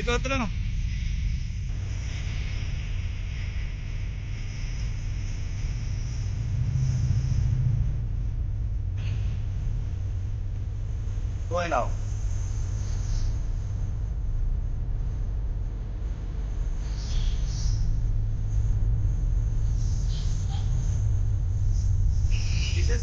Grito de trueno. Bueno. Dice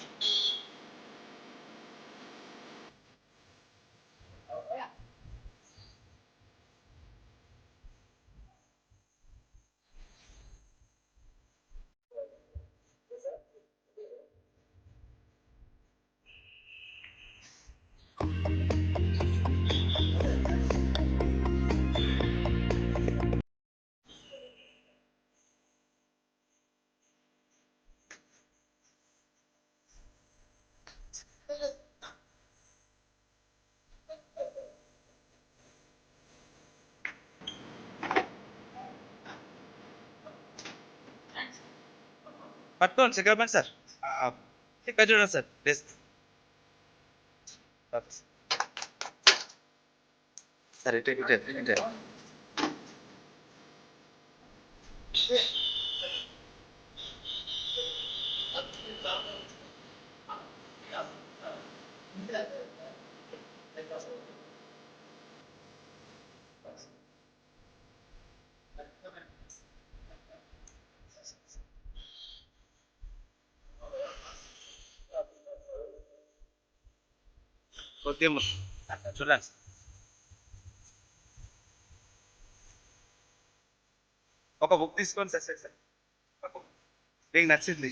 E. పట్టుకోండి second పని sir ఇక్కడ చూడండి సార్ ప్లీజ్ సార్ ఇటు ఇటు ఇటు ఇటు కొద్దిగా ము- చూడండి ఒక బుక్ తీసుకోండి సార్ సార్ సార్ మీకు నచ్చింది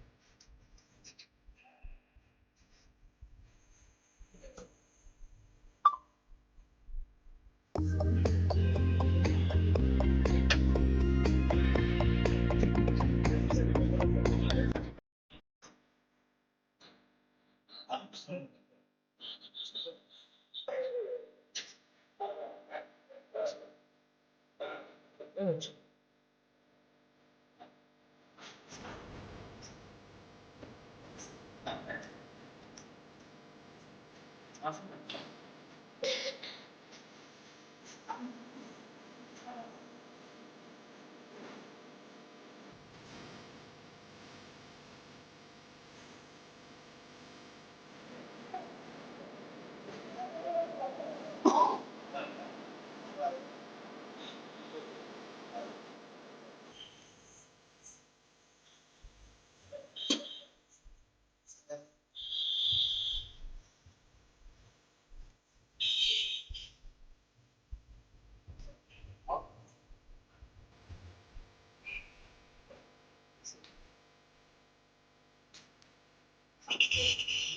Nossa.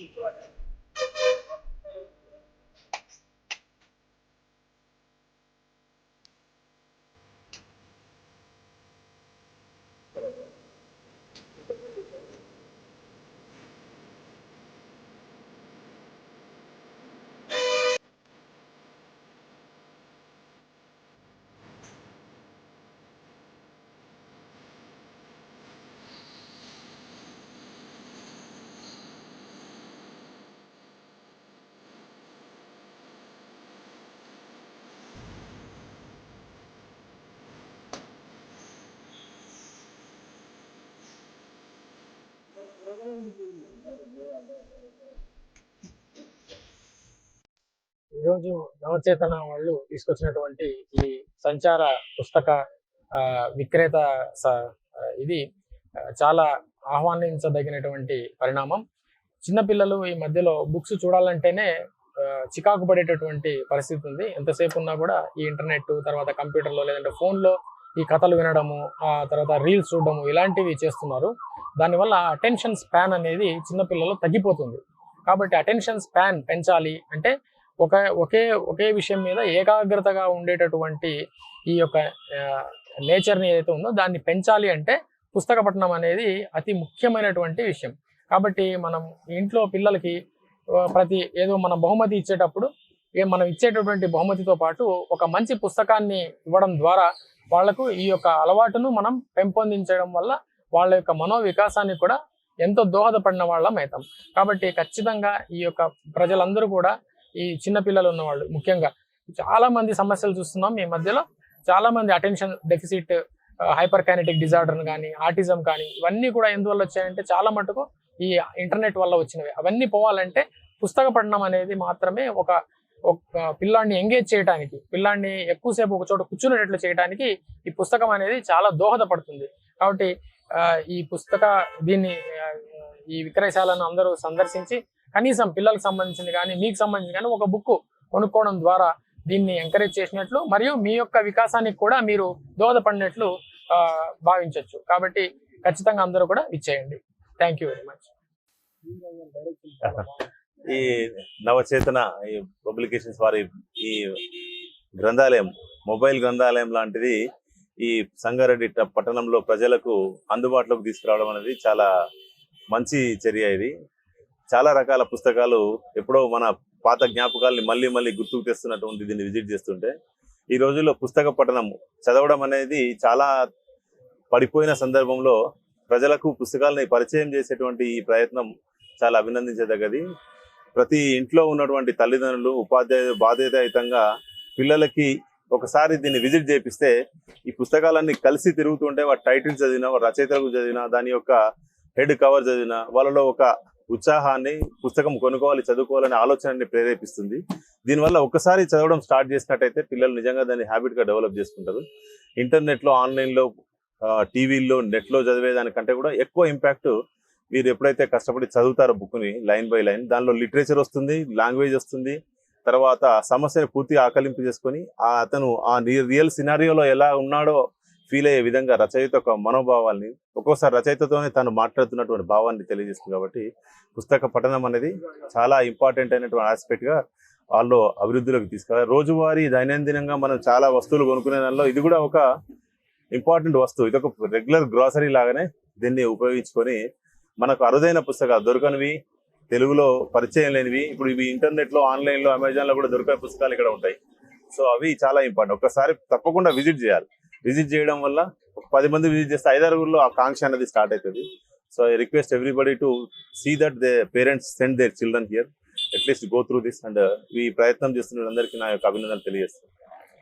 people ఈరోజు నవచేతన వాళ్ళు తీసుకొచ్చినటువంటి ఈ సంచార పుస్తక విక్రేత ఇది చాలా ఆహ్వానించదగినటువంటి పరిణామం. చిన్నపిల్లలు ఈ మధ్యలో బుక్స్ చూడాలంటేనే చికాకు పడేటటువంటి పరిస్థితి ఉంది. ఎంతసేపు ఉన్నా కూడా ఈ ఇంటర్నెట్ తర్వాత కంప్యూటర్లో లేదంటే ఫోన్లో ఈ కథలు వినడము ఆ తర్వాత రీల్స్ చూడడము ఇలాంటివి చేస్తున్నారు. దానివల్ల అటెన్షన్ స్పాన్ అనేది చిన్నపిల్లలు తగ్గిపోతుంది. కాబట్టి అటెన్షన్ స్పాన్ పెంచాలి అంటే ఒక ఒకే ఒకే విషయం మీద ఏకాగ్రతగా ఉండేటటువంటి ఈ యొక్క నేచర్ని ఏదైతే ఉందో దాన్ని పెంచాలి అంటే పుస్తక పఠనం అనేది అతి ముఖ్యమైనటువంటి విషయం. కాబట్టి మనం ఇంట్లో పిల్లలకి ప్రతి ఏదో మన బహుమతి ఇచ్చేటప్పుడు ఏ మనం ఇచ్చేటటువంటి బహుమతితో పాటు ఒక మంచి పుస్తకాన్ని ఇవ్వడం ద్వారా వాళ్ళకు ఈ యొక్క అలవాటును మనం పెంపొందించడం వల్ల వాళ్ళ యొక్క మనో వికాసానికి కూడా ఎంతో దోహదపడిన వాళ్ళం అవుతాం కాబట్టి ఖచ్చితంగా ఈ యొక్క ప్రజలందరూ కూడా ఈ చిన్నపిల్లలు ఉన్నవాళ్ళు ముఖ్యంగా చాలా మంది సమస్యలు చూస్తున్నాం ఈ మధ్యలో. చాలా మంది attention deficit hyperkinetic disorder కానీ ఆటిజం కానీ ఇవన్నీ కూడా ఎందువల్ల వచ్చాయంటే చాలా మటుకు ఈ ఇంటర్నెట్ వల్ల వచ్చినవి. అవన్నీ పోవాలంటే పుస్తక పఠనం అనేది మాత్రమే ఒక ఒక పిల్లాడిని ఎంగేజ్ చేయడానికి పిల్లాడిని ఎక్కువసేపు ఒక చోట కూర్చునేటట్లు చేయడానికి ఈ పుస్తకం అనేది చాలా దోహదపడుతుంది. కాబట్టి ఈ పుస్తక దీన్ని ఈ విక్రయశాలను అందరూ సందర్శించి కనీసం పిల్లలకు సంబంధించింది కానీ మీకు సంబంధించి కానీ ఒక బుక్ కొనుక్కోవడం ద్వారా దీన్ని ఎంకరేజ్ చేసినట్లు మరియు మీ యొక్క వికాసానికి కూడా మీరు దోహదపడినట్లు భావించవచ్చు కాబట్టి ఖచ్చితంగా అందరూ కూడా ఇచ్చేయండి థ్యాంక్ యూ వెరీ మచ్ ఈ నవచేతన ఈ పబ్లికేషన్స్ వారి ఈ గ్రంథాలయం మొబైల్ గ్రంథాలయం లాంటిది ఈ సంగారెడ్డి పట్టణంలో ప్రజలకు అందుబాటులోకి తీసుకురావడం అనేది చాలా మంచి చర్య ఇది. చాలా రకాల పుస్తకాలు ఎప్పుడో మన పాత జ్ఞాపకాల్ని మళ్ళీ మళ్ళీ గుర్తుకు తెస్తున్నటువంటి దీన్ని విజిట్ చేస్తుంటే ఈ రోజుల్లో పుస్తక పఠనం చదవడం అనేది చాలా పడిపోయిన సందర్భంలో ప్రజలకు పుస్తకాలని పరిచయం చేసేటువంటి ఈ ప్రయత్నం చాలా అభినందించదగ్గది. ప్రతి ఇంట్లో ఉన్నటువంటి తల్లిదండ్రులు ఉపాధ్యాయులు బాధ్యతాయుతంగా పిల్లలకి ఒకసారి దీన్ని విజిట్ చేపిస్తే ఈ పుస్తకాలన్నీ కలిసి తిరుగుతుంటే వాటి టైటిల్స్ చదివినా వాటి రచయితలకు చదివినా దాని యొక్క హెడ్ కవర్ చదివినా వాళ్ళలో ఒక ఉత్సాహాన్ని పుస్తకం కొనుక్కోవాలి చదువుకోవాలనే ఆలోచనని ప్రేరేపిస్తుంది. దీనివల్ల ఒకసారి చదవడం స్టార్ట్ చేసినట్టయితే పిల్లలు నిజంగా దాన్ని హ్యాబిట్గా డెవలప్ చేసుకుంటారు. ఇంటర్నెట్లో ఆన్లైన్లో టీవీల్లో నెట్లో చదివేదానికంటే కూడా ఎక్కువ ఇంపాక్ట్ మీరు ఎప్పుడైతే కష్టపడి చదువుతారో బుక్ని లైన్ బై లైన్ దానిలో లిటరేచర్ వస్తుంది లాంగ్వేజ్ వస్తుంది తర్వాత సమస్యను పూర్తిగా ఆకలింపు చేసుకొని ఆ అతను ఆ రియల్ సినారియోలో ఎలా ఉన్నాడో ఫీల్ అయ్యే విధంగా రచయిత ఒక మనోభావాల్ని ఒక్కోసారి రచయితతోనే తను మాట్లాడుతున్నటువంటి భావాన్ని తెలియజేస్తుంది కాబట్టి పుస్తక పఠనం అనేది చాలా ఇంపార్టెంట్ అయినటువంటి ఆస్పెక్ట్గా వాళ్ళు అభివృద్ధిలోకి తీసుకురావాలి. రోజువారీ దైనందినంగా మనం చాలా వస్తువులు కొనుక్కునే దానిలో ఇది కూడా ఒక ఇంపార్టెంట్ వస్తువు. ఇది ఒక రెగ్యులర్ గ్రాసరీ లాగానే దీన్ని ఉపయోగించుకొని మనకు అరుదైన పుస్తకాలు దొరకనివి తెలుగులో పరిచయం లేనివి ఇప్పుడు ఇవి ఇంటర్నెట్లో ఆన్లైన్లో అమెజాన్లో కూడా దొరికే పుస్తకాలు ఇక్కడ ఉంటాయి. సో అవి చాలా ఇంపార్టెంట్. ఒకసారి తప్పకుండా విజిట్ చేయాలి. విజిట్ చేయడం వల్ల ఒక పది మంది విజిట్ చేస్తే ఐదారుగురులో ఆ కాంక్ష అనేది స్టార్ట్ అవుతుంది so I request everybody to see that they parents send their children here. At least go through this and ఈ ప్రయత్నం చేస్తున్న అందరికీ నా యొక్క అభినందనలు తెలియజేస్తాను